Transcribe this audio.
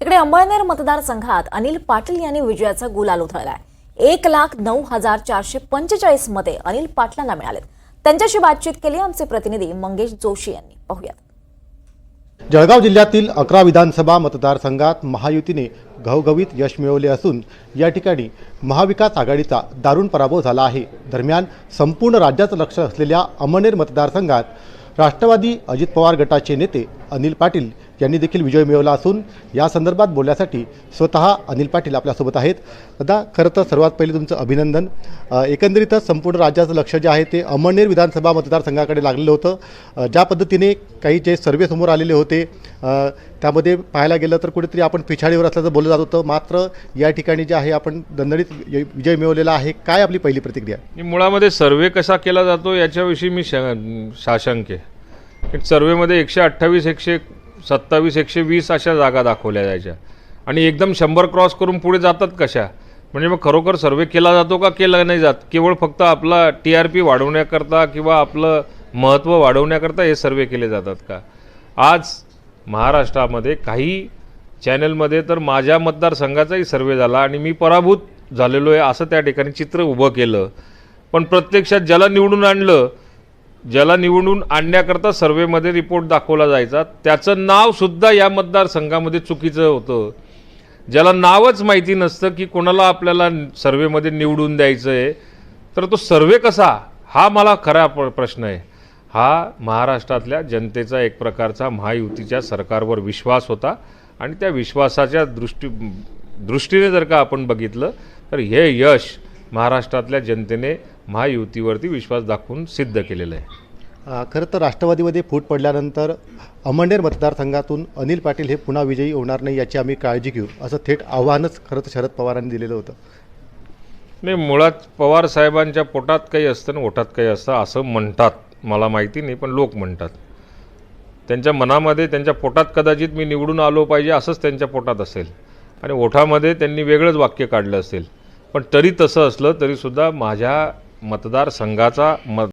इकडे अंबळनेर मतदारसंघात अनिल पाटील यांनी विजयाचा गुलाल उधळलाय. एक लाख नऊ हजार चारशे पंचेचाळीस मते अनिल पाटलांना मिळालेत. त्यांच्याशी बातचीत केली आमचे प्रतिनिधी मंगेश जोशी यांनी. पाहुयात. जळगाव जिल्ह्यातील अकरा विधानसभा मतदारसंघात महायुतीने घवघवीत यश मिळवले असून या ठिकाणी महाविकास आघाडीचा दारुण पराभव झाला आहे. दरम्यान संपूर्ण राज्याचं लक्ष असलेल्या अमळनेर मतदारसंघात राष्ट्रवादी अजित पवार गटाचे नेते अनिल पाटील यांनी देखील विजय मिळवला असून या संदर्भात बोलण्यासाठी स्वतः अनिल पाटील आपल्यासोबत आहेत. दादा खरं तर सर्वात पहिले तुमचं अभिनंदन. एकंदरीतच संपूर्ण राज्याचं लक्ष जे आहे ते अमळनेर विधानसभा मतदारसंघाकडे लागलेलं होतं. ज्या पद्धतीने काही जे सर्वे समोर आलेले होते त्यामध्ये पाहायला गेलं तर कुठेतरी आपण पिछाडीवर असल्याचं बोललं जात होतं. मात्र या ठिकाणी जे आहे आपण दणदणीत य- विजय मिळवलेला आहे. काय आपली पहिली प्रतिक्रिया? मुळामध्ये सर्वे कसा केला जातो याच्याविषयी मी श साशंक आहे. सर्वेमध्ये एकशे अठ्ठावीस एकशे सत्तावीस एकशे वीस अशा जागा दाखवल्या जायच्या. आणि एकदम शंभर क्रॉस करून पुढे जातात कशा? म्हणजे मग खरोखर सर्वे केला जातो का केला नाही जात? केवळ फक्त आपला टी आर पी वाढवण्याकरता किंवा आपलं महत्त्व वाढवण्याकरता हे सर्वे केले जातात का? आज महाराष्ट्रामध्ये काही चॅनलमध्ये तर माझ्या मतदारसंघाचाही सर्वे झाला आणि मी पराभूत झालेलो आहे असं त्या ठिकाणी चित्र उभं केलं. पण प्रत्यक्षात ज्याला निवडून आणलं ज्याला निवडून आणण्याकरता सर्वेमध्ये रिपोर्ट दाखवला जायचा त्याचं नावसुद्धा या मतदारसंघामध्ये चुकीचं होतं. ज्याला नावच माहिती नसतं की कोणाला आपल्याला सर्वेमध्ये निवडून द्यायचं आहे तर तो सर्वे कसा? हा मला खरा प्र- प्रश्न आहे. हा महाराष्ट्रातल्या जनतेचा एक प्रकारचा महायुतीच्या सरकारवर विश्वास होता आणि त्या विश्वासाच्या दृष्टी दृष्टीने जर का आपण बघितलं तर हे यश महाराष्ट्रातल्या जनतेने महायुतीवरती विश्वास दाखवून सिद्ध केलेलं आहे. खरं तर राष्ट्रवादीमध्ये फूट पडल्यानंतर अमळनेर मतदारसंघातून अनिल पाटील हे पुन्हा विजयी होणार नाही याची आम्ही काळजी घेऊ असं थेट आव्हानच खरं तर शरद पवारांनी दिलेलं होतं. नाही मुळात पवार साहेबांच्या पोटात काही असतं आणि ओठात काही असतं असं म्हणतात. मला माहिती नाही पण लोक म्हणतात. त्यांच्या मनामध्ये त्यांच्या पोटात कदाचित मी निवडून आलो पाहिजे असंच त्यांच्या पोटात असेल. आणि ओठामध्ये त्यांनी वेगळंच वाक्य काढलं असेल. पण तरी तसं असलं तरीसुद्धा माझ्या मतदारसंघाचा मत